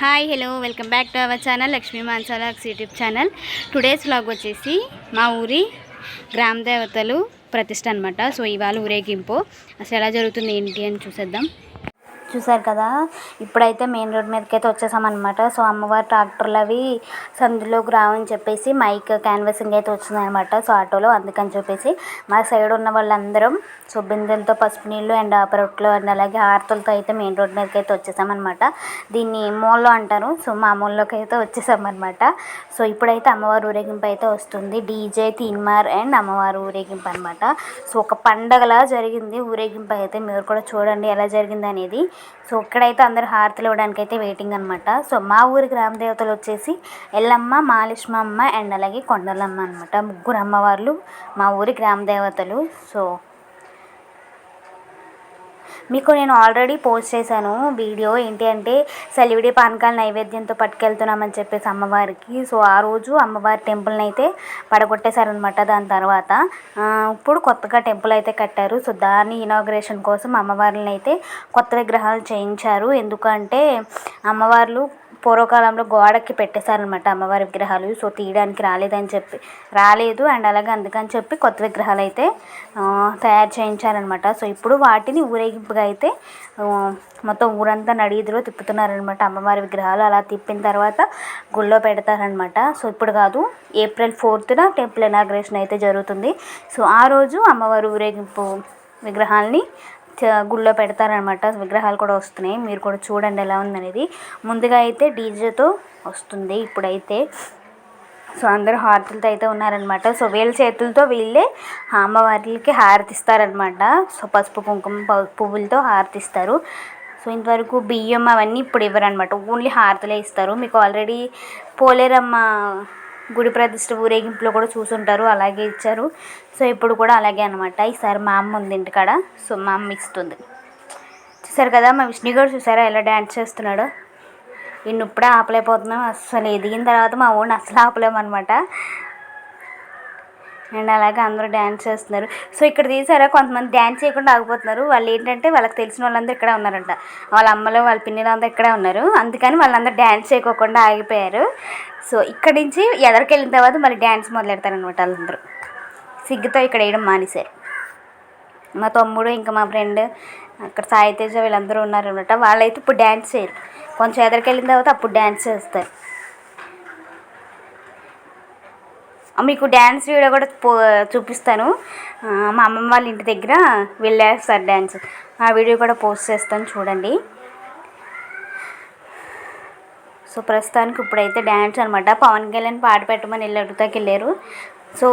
Hi hello welcome back to our channel Lakshmi మాన్సాలాక్స్ YouTube channel. Today's vlog వచ్చేసి మా ఊరి గ్రామ దేవతలు ప్రతిష్ట అనమాట సో ఇవాళ ఊరేగింపు. అసలు ఎలా జరుగుతుంది ఏంటి అని చూసేద్దాం. చూసారు కదా? ఇప్పుడైతే మెయిన్ రోడ్ మీదకి అయితే వచ్చేసామన్నమాట. సో అమ్మవారి ట్రాక్టర్లు అవి సందులోకి రావని చెప్పేసి మైక్ క్యాన్వసింగ్ అయితే వచ్చిందనమాట సో ఆటోలో అందుకని చెప్పేసి మా సైడ్ ఉన్న వాళ్ళందరం సో బిందెలతో పసుపు నీళ్ళు అండ్ ఆపరొట్లు అండ్ అలాగే ఆర్తలతో అయితే మెయిన్ రోడ్ మీదకి అయితే వచ్చేసామన్నమాట. దీన్ని మూల్లో అంటారు. సో మా మూల్లోకి అయితే వచ్చేసామన్నమాట. సో ఇప్పుడైతే అమ్మవారి ఊరేగింపు అయితే వస్తుంది. డీజే తీన్మార్ అండ్ అమ్మవారి ఊరేగింపు అనమాట సో ఒక పండగలా జరిగింది ఊరేగింపు అయితే. మీరు కూడా చూడండి ఎలా జరిగింది అనేది సో ఇక్కడైతే అందరూ హారతులు ఇవ్వడానికి అయితే వెయిటింగ్ అనమాట సో మా ఊరి గ్రామ దేవతలు వచ్చేసి ఎల్లమ్మ మాలిష్మమ్మ అండ్ అలాగే కొండలమ్మ అనమాట ముగ్గురు అమ్మవార్లు మా ఊరి గ్రామ దేవతలు. సో మీకు నేను ఆల్రెడీ పోస్ట్ చేశాను వీడియో ఏంటి అంటే సెలివిడి పానకాల నైవేద్యంతో పట్టుకెళ్తున్నామని చెప్పేసి అమ్మవారికి. సో ఆ రోజు అమ్మవారి టెంపుల్ని అయితే పడగొట్టేశారనమాట దాని తర్వాత. ఇప్పుడు కొత్తగా టెంపుల్ అయితే కట్టారు. సో దాని ఇనాగ్రేషన్ కోసం అమ్మవారిని అయితే కొత్త విగ్రహాలు చేయించారు. ఎందుకంటే అమ్మవార్లు పూర్వకాలంలో గోడకి పెట్టేశారనమాట అమ్మవారి విగ్రహాలు. సో తీయడానికి రాలేదని చెప్పి రాలేదు. అండ్ అలాగే అందుకని చెప్పి కొత్త విగ్రహాలు అయితే తయారు చేయించారనమాట సో ఇప్పుడు వాటిని ఊరేగింపుగా అయితే మొత్తం ఊరంతా నడిదిలో తిప్పుతున్నారనమాట అమ్మవారి విగ్రహాలు. అలా తిప్పిన తర్వాత గుళ్ళో పెడతారనమాట సో ఇప్పుడు కాదు ఏప్రిల్ ఫోర్త్న టెంపుల్ ఇనాగ్రేషన్ అయితే జరుగుతుంది. సో ఆ రోజు అమ్మవారి ఊరేగింపు విగ్రహాలని గుళ్ళో పెడతారనమాట. విగ్రహాలు కూడా వస్తున్నాయి. మీరు కూడా చూడండి ఎలా ఉందనేది. ముందుగా అయితే డీజేతో వస్తుంది ఇప్పుడైతే. సో అందరూ హారతులతో అయితే ఉన్నారనమాట. సో వీళ్ళ చేతులతో వీళ్ళే అమ్మవారికి హారతిస్తారనమాట. సో పసుపు కుంకుమ పువ్వులతో హారతిస్తారు. సో ఇంతవరకు బియ్యం అవన్నీ ఇప్పుడు ఇవ్వరనమాట. ఓన్లీ హారతలే ఇస్తారు. మీకు ఆల్రెడీ పోలేరమ్మ గుడి ప్రతిష్ట ఊరేగింపులో కూడా చూసుంటారు అలాగే ఇచ్చారు. సో ఇప్పుడు కూడా అలాగే అనమాట ఈసారి మా అమ్మ ఉంది ఇంటికాడ సో మా అమ్మ ఇస్తుంది. చూసారు కదా మా విష్ణు గారు చూసారా ఎలా డ్యాన్స్ చేస్తున్నాడు? ఇన్ని ఇప్పుడే ఆపలేకపోతున్నాం. అసలు ఎదిగిన తర్వాత మా ఓన్ అసలు ఆపలేమన్నమాట. అండ్ అలాగే అందరూ డ్యాన్స్ చేస్తున్నారు. సో ఇక్కడ తీసారా? కొంతమంది డ్యాన్స్ చేయకుండా ఆగిపోతున్నారు. వాళ్ళు ఏంటంటే వాళ్ళకి తెలిసిన వాళ్ళందరూ ఇక్కడే ఉన్నారంట. వాళ్ళ అమ్మలు వాళ్ళ పిన్నిలు అందరూ ఇక్కడే ఉన్నారు. అందుకని వాళ్ళందరూ డ్యాన్స్ చేయకోకుండా ఆగిపోయారు. సో ఇక్కడి నుంచి ఎదరికి వెళ్ళిన తర్వాత మళ్ళీ డ్యాన్స్ మొదలెడతారనమాట వాళ్ళందరూ. సిగ్గుతో ఇక్కడ వేయడం మానేశారు. మా తమ్ముడు ఇంకా మా ఫ్రెండ్ అక్కడ సాయితేజ వీళ్ళందరూ ఉన్నారనమాట వాళ్ళైతే ఇప్పుడు డ్యాన్స్ చేయరు. కొంచెం ఎదరికి వెళ్ళిన తర్వాత అప్పుడు డ్యాన్స్ చేస్తారు. మీకు డ్యాన్స్ వీడియో కూడా పో చూపిస్తాను. మా అమ్మమ్మ వాళ్ళ ఇంటి దగ్గర వెళ్ళేస్తారు డ్యాన్స్ ఆ వీడియో కూడా పోస్ట్ చేస్తాను చూడండి. సో ప్రస్తుతానికి ఇప్పుడైతే డ్యాన్స్ అనమాట పవన్ కళ్యాణ్ పాట పెట్టమని వెళ్ళి అడుగుతాకి వెళ్ళారు. సో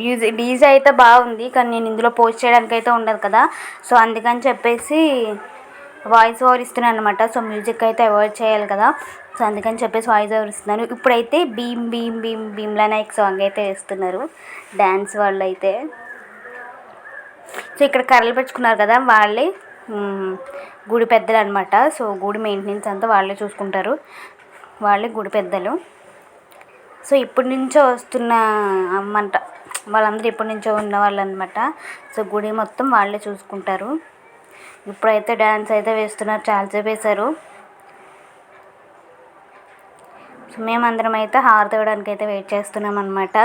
మ్యూజిక్ డీజే అయితే బాగుంది. కానీ నేను ఇందులో పోస్ట్ చేయడానికి అయితే ఉండదు కదా. సో అందుకని చెప్పేసి వాయిస్ ఓవర్ ఇస్తున్నాను అనమాట సో మ్యూజిక్ అయితే అవాయిడ్ చేయాలి కదా. సో అందుకని చెప్పేసి వాయిస్ ఓవర్ ఇస్తున్నాను. ఇప్పుడైతే భీమ్ భీమ్ భీమ్ భీమ్లా నాయక్ సాంగ్ అయితే వేస్తున్నారు. డ్యాన్స్ వాళ్ళు అయితే. సో ఇక్కడ కర్రలు పెట్టుకున్నారు కదా వాళ్ళే. గుడి పెద్దలు అనమాట సో గుడి మెయింటెనెన్స్ అంతా వాళ్ళే చూసుకుంటారు. వాళ్ళే గుడి పెద్దలు. సో ఇప్పటి నుంచో వస్తున్న అమ్మంట. వాళ్ళందరూ ఇప్పటి నుంచో ఉన్న వాళ్ళు అనమాట సో గుడి మొత్తం వాళ్ళే చూసుకుంటారు. ఇప్పుడైతే డ్యాన్స్ అయితే వేస్తున్నారు చాలాసేపు వేశారు. మేమందరం అయితే హారతి ఇవ్వడానికి అయితే వెయిట్ చేస్తున్నాం అనమాట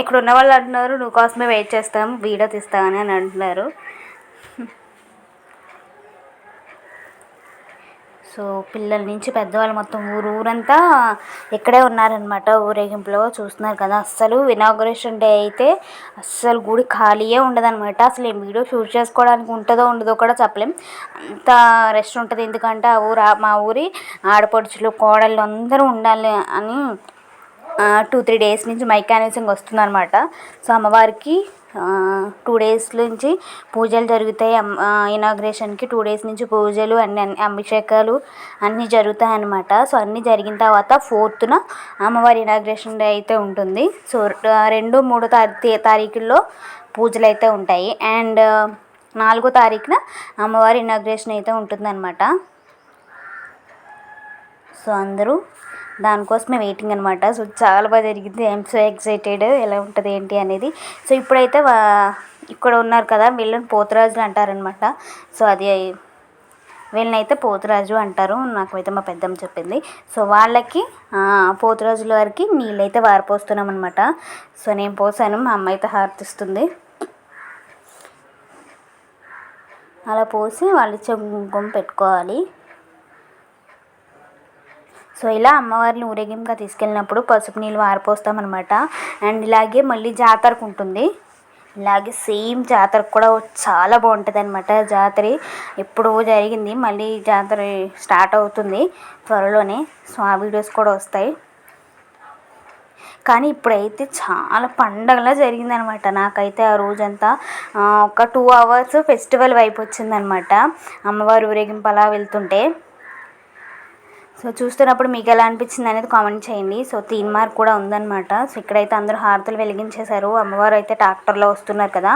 ఇక్కడ ఉన్న వాళ్ళు అంటున్నారు నువ్వు కోసమే వెయిట్ చేస్తాం వీడియో తీస్తామని అని అంటున్నారు. సో పిల్లల నుంచి పెద్దవాళ్ళు మొత్తం ఊరు ఊరంతా ఇక్కడే ఉన్నారనమాట ఊరేగింపులో చూస్తున్నారు కదా. అస్సలు ఇనాగ్రేషన్ డే అయితే అస్సలు గుడి ఖాళీయే ఉండదనమాట అసలు ఈ వీడియో షూట్ చేసుకోవడానికి ఉంటుందో ఉండదో కూడా చెప్పలేం. అంత రెస్ట్ ఉంటుంది. ఎందుకంటే ఆ ఊరు మా ఊరి ఆడపడుచులు కోడళ్ళు అందరూ ఉండాలి అని టూ త్రీ డేస్ నుంచి మైక్ వస్తుంది వస్తుందన్నమాట. సో అమ్మవారికి టూ డేస్ నుంచి పూజలు జరుగుతాయి. ఇనాగ్రేషన్కి టూ డేస్ నుంచి పూజలు అన్ని అభిషేకాలు అన్నీ జరుగుతాయి అన్నమాట సో అన్నీ జరిగిన తర్వాత ఫోర్త్న అమ్మవారి ఇనాగ్రేషన్ డే అయితే ఉంటుంది. సో రెండు మూడు తారీ తారీఖుల్లో పూజలు అయితే ఉంటాయి. అండ్ నాలుగో తారీఖున అమ్మవారి ఇనాగ్రేషన్ అయితే ఉంటుందన్నమాట. సో అందరూ దానికోసమే వెయిటింగ్ అనమాట సో చాలా బాగా జరిగింది. ఐఎమ్ సో ఎక్సైటెడ్ ఎలా ఉంటుంది ఏంటి అనేది. సో ఇప్పుడైతే ఇక్కడ ఉన్నారు కదా వీళ్ళని పోతురాజులు అంటారనమాట సో అది వీళ్ళనైతే పోతురాజు అంటారు. నాకు అయితే మా పెద్దమ్మ చెప్పింది. సో వాళ్ళకి పోతురాజుల వారికి నీళ్ళైతే వారిపోస్తున్నాం అనమాట సో నేను పోసాను. మా అమ్మ అయితే హారతిస్తుంది. అలా పోసి వాళ్ళు ఇచ్చే పెట్టుకోవాలి. సో ఇలా అమ్మవారిని ఊరేగింపుగా తీసుకెళ్ళినప్పుడు పసుపు నీళ్ళు వారిపోస్తామన్నమాట. అండ్ ఇలాగే మళ్ళీ జాతరకు ఉంటుంది. ఇలాగే సేమ్ జాతరకు కూడా చాలా బాగుంటుంది అనమాట జాతర. ఎప్పుడో జరిగింది మళ్ళీ జాతర స్టార్ట్ అవుతుంది త్వరలోనే. సో ఆ వీడియోస్ కూడా వస్తాయి. కానీ ఇప్పుడైతే చాలా పండగలా జరిగిందనమాట నాకైతే ఆ రోజంతా ఒక టూ అవర్స్ ఫెస్టివల్ వైపు వచ్చిందనమాట అమ్మవారు ఊరేగింపు అలా వెళ్తుంటే. సో చూస్తున్నప్పుడు మీకు ఎలా అనిపించింది అనేది కామెంట్ చేయండి. సో తీన్ మార్క్ కూడా ఉందన్నమాట. సో ఇక్కడైతే అందరూ హారతులు వెలిగించేశారు. అమ్మవారు అయితే ట్రాక్టర్లో వస్తున్నారు కదా.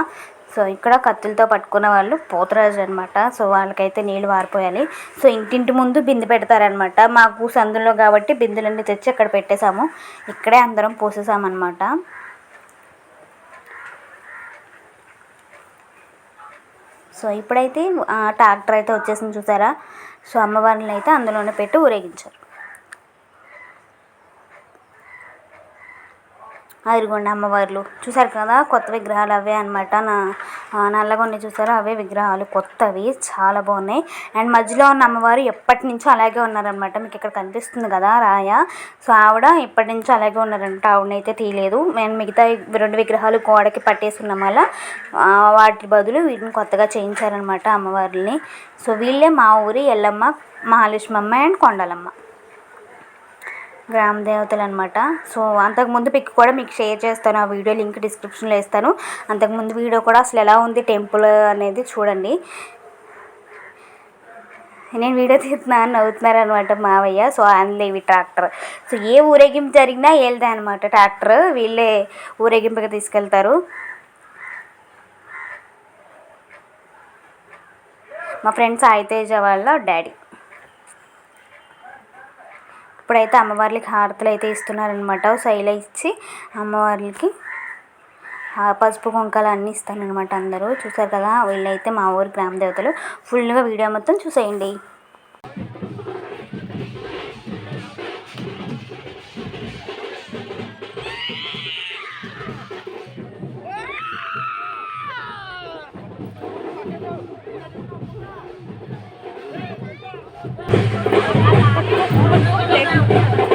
సో ఇక్కడ కత్తులతో పట్టుకున్న వాళ్ళు పోతరాజు అనమాట సో వాళ్ళకైతే నీళ్ళు వారిపోయాలి. సో ఇంటింటి ముందు బిందె పెడతారనమాట మాకు సందులో కాబట్టి బిందెలన్నీ తెచ్చి అక్కడ పెట్టేశాము. ఇక్కడే అందరం పోసేసామన్నమాట సో ఇప్పుడైతే ట్రాక్టర్ అయితే వచ్చేసింది చూసారా? సో అమ్మవారిని అయితే అందులోనే పెట్టి ఊరేగించారు. అదిగోండి అమ్మవార్లు. చూసారు కదా కొత్త విగ్రహాలు అవే అనమాట నా నల్లగొండి చూసారు? అవే విగ్రహాలు కొత్తవి చాలా బాగున్నాయి. అండ్ మధ్యలో ఉన్న అమ్మవారు ఎప్పటి నుంచో అలాగే ఉన్నారనమాట మీకు ఇక్కడ కనిపిస్తుంది కదా రాయ. సో ఆవిడ ఇప్పటి నుంచో అలాగే ఉన్నారంట. ఆవిడనైతే తీయలేదు. నేను మిగతా రెండు విగ్రహాలు గోడకి పట్టేసుకున్నాం వల్ల వాటి బదులు వీటిని కొత్తగా చేయించారనమాట అమ్మవారిని సో వీళ్ళే మా ఊరి ఎల్లమ్మ మహాలక్ష్మమ్మ అండ్ కొండలమ్మ. గ్రామ దేవతలు అనమాట సో అంతకుముందు పిక్ కూడా మీకు షేర్ చేస్తాను. ఆ వీడియో లింక్ డిస్క్రిప్షన్లో ఇస్తాను అంతకుముందు వీడియో కూడా అసలు ఎలా ఉంది టెంపుల్ అనేది చూడండి. నేను వీడియో తీస్తున్నాను నవ్వుతున్నారు అనమాట మావయ్య. సో ఇవి ట్రాక్టర్. సో ఏ ఊరేగింపు జరిగినా వెళ్దా అనమాట ట్రాక్టర్. వీళ్ళే ఊరేగింపుగా తీసుకెళ్తారు. మా ఫ్రెండ్స్ ఆయితేజ వాళ్ళ డాడీ. ఇప్పుడైతే అమ్మవార్లకి హారతులు అయితే ఇస్తున్నారనమాట శైల ఇచ్చి అమ్మవార్లకి పసుపు కుంకాలు అన్నీ ఇస్తానమాట అందరూ. చూసారు కదా? వీళ్ళైతే మా ఊరి గ్రామ దేవతలు. ఫుల్గా వీడియో మొత్తం చూసేయండి. Yeah.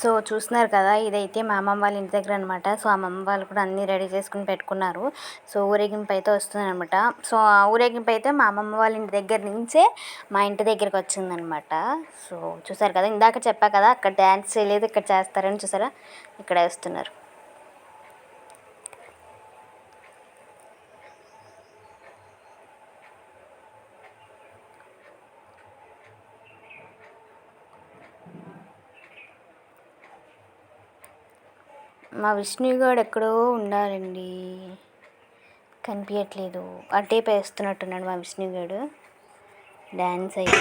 సో చూస్తున్నారు కదా ఇదైతే మా అమ్మమ్మ వాళ్ళ ఇంటి దగ్గర అనమాట సో అమ్మమ్మ వాళ్ళు కూడా అన్నీ రెడీ చేసుకుని పెట్టుకున్నారు. సో ఊరేగింపు అయితే వస్తుందనమాట సో ఆ ఊరేగింపు అయితే మా అమ్మమ్మ వాళ్ళ ఇంటి దగ్గర నుంచే మా ఇంటి దగ్గరికి వచ్చిందనమాట సో చూసారు కదా ఇందాక చెప్పా కదా అక్కడ డ్యాన్స్ చేయలేదు ఇక్కడ చేస్తారని చూసారా? ఇక్కడ వేస్తున్నారు. మా విష్ణుగాడు ఎక్కడో ఉండాలండి. కనిపించట్లేదు అటే వేస్తున్నట్టున్నాడు మా విష్ణుగాడు. డ్యాన్స్ అయితే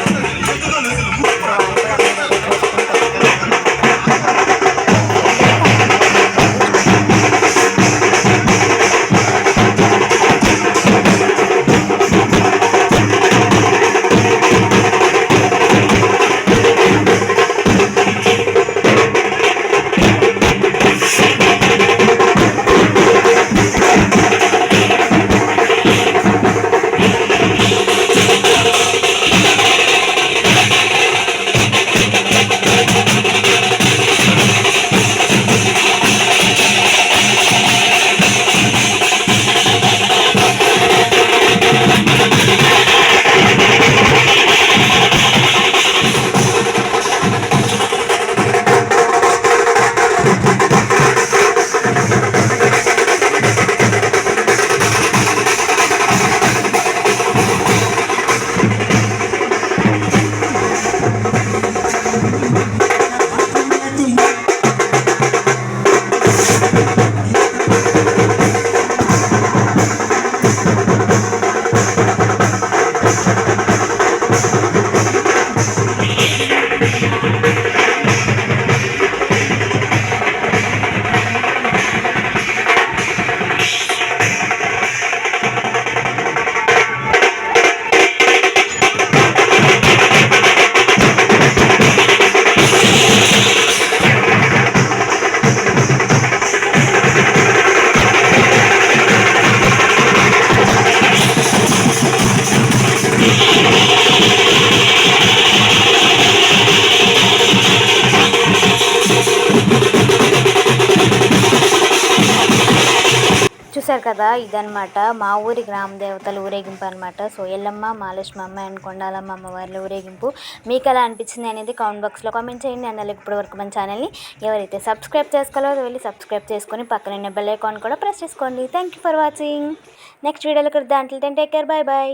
కదా ఇదనమాట మా ఊరి గ్రామ దేవతల ఊరేగింపు అనమాట సో ఎల్లమ్మ మాలక్ష్మమ్మ అండ్ కొండాలమ్మ అమ్మవార్ల ఊరేగింపు. మీకు ఎలా అనిపించింది అనేది కామెంట్ బాక్స్లో కామెంట్ చేయండి. అందులో ఇప్పటి వరకు మన ఛానల్ని ఎవరైతే సబ్స్క్రైబ్ చేసుకోలేదో వెళ్ళి సబ్స్క్రైబ్ చేసుకొని పక్కన బెల్ ఐకాన్ కూడా ప్రెస్ చేసుకోండి. Thank you for watching next వీడియోలో కలుద్దాం. అంటే టేక్ కేర్ బాయ్ బాయ్